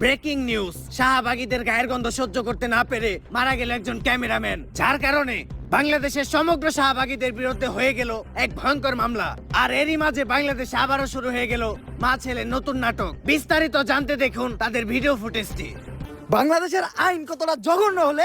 Breaking news. শাহবাগীদের গায়ের গন্ধ সহ্য করতে না পেরে মারা গেল একজন ক্যামেরাম্যান। যার কারণে বাংলাদেশের সমগ্র শাহবাগীদের বিরুদ্ধে হয়ে গেল এক ভয়ঙ্কর মামলা। আর এরই মাঝে বাংলাদেশে আবারও শুরু হয়ে গেল মা ছেলে নতুন নাটক। বিস্তারিত জানতে দেখুন তাদের ভিডিও ফুটেজটি। বাংলাদেশের আইন কতটা জঘন্য হলে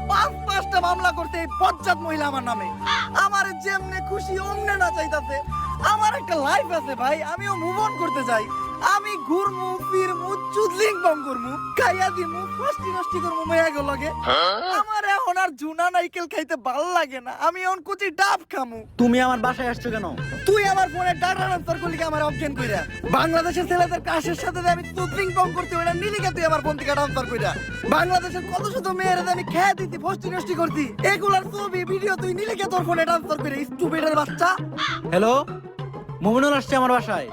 পাঁচ পাঁচটা মামলা করতে এই পঞ্চায়েত মহিলা আমার নামে। আমার যেমনে খুশি, অমনে না চাইতাছে। আমার একটা লাইফ আছে ভাই, আমিও মুভ অন করতে চাই। ঘুরমু ফিরমু চুদলিং বম করমু খাইয়া দিমু ফষ্টি নষ্টি করমু মেয়া গো লগে। আমার এখন আর জুনা নাইকেল খাইতে ভালো লাগে না আমি এখন কুচি ডাব খামু। তুমি আমার বাসায় আসছো কেন? তুই আমার ফোনে ডাটা ট্রান্সফার করলি কি আমার অজ্ঞান কইরা। বাংলাদেশের ছেলেদের কাশের সাথে যে আমি চুদলিং বম করতে ওটা নিলি কে তুই আমার ফোন থেকে ট্রান্সফার কইরা। বাংলাদেশের কত শত মেয়েরা যে আমি খেয়ে দিতি ফষ্টি নষ্টি করতি এগুলার ছবি ভিডিও তুই নিলি কে তোর ফোনে ট্রান্সফার করে স্টুপিডের বাচ্চা। হ্যালো মোমিনুল আসছে আমার বাসায়।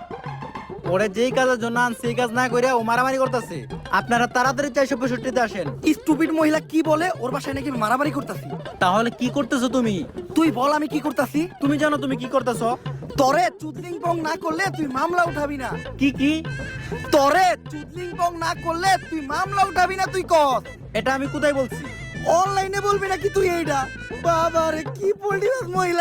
ওরে যেই কাজের জন্য আন সেই কাজ না করে ও মারামারি করতেছে। আপনারা তাড়াতাড়ি চারশো পঁয়ষট্টিতে আসেন। স্টুপিড মহিলা কি বলে? ওর বাসায় নাকি আমি মারামারি করতাছি। তাহলে কি করতেছো তুমি? তুই বল আমি কি করতাছি। তুমি জানো তুমি কি করতেছো? তরে চুদলিং পং না করলে তুই মামলা উঠাবি না। কি কি? তরে চুদলিং পং না করলে তুই মামলা উঠাবি না তুই কর এটা আমি কোথায় বলছি? অনলাইনে বলবি নাকি তুই এইটা বাবা রে কি পল্টি মহিলা?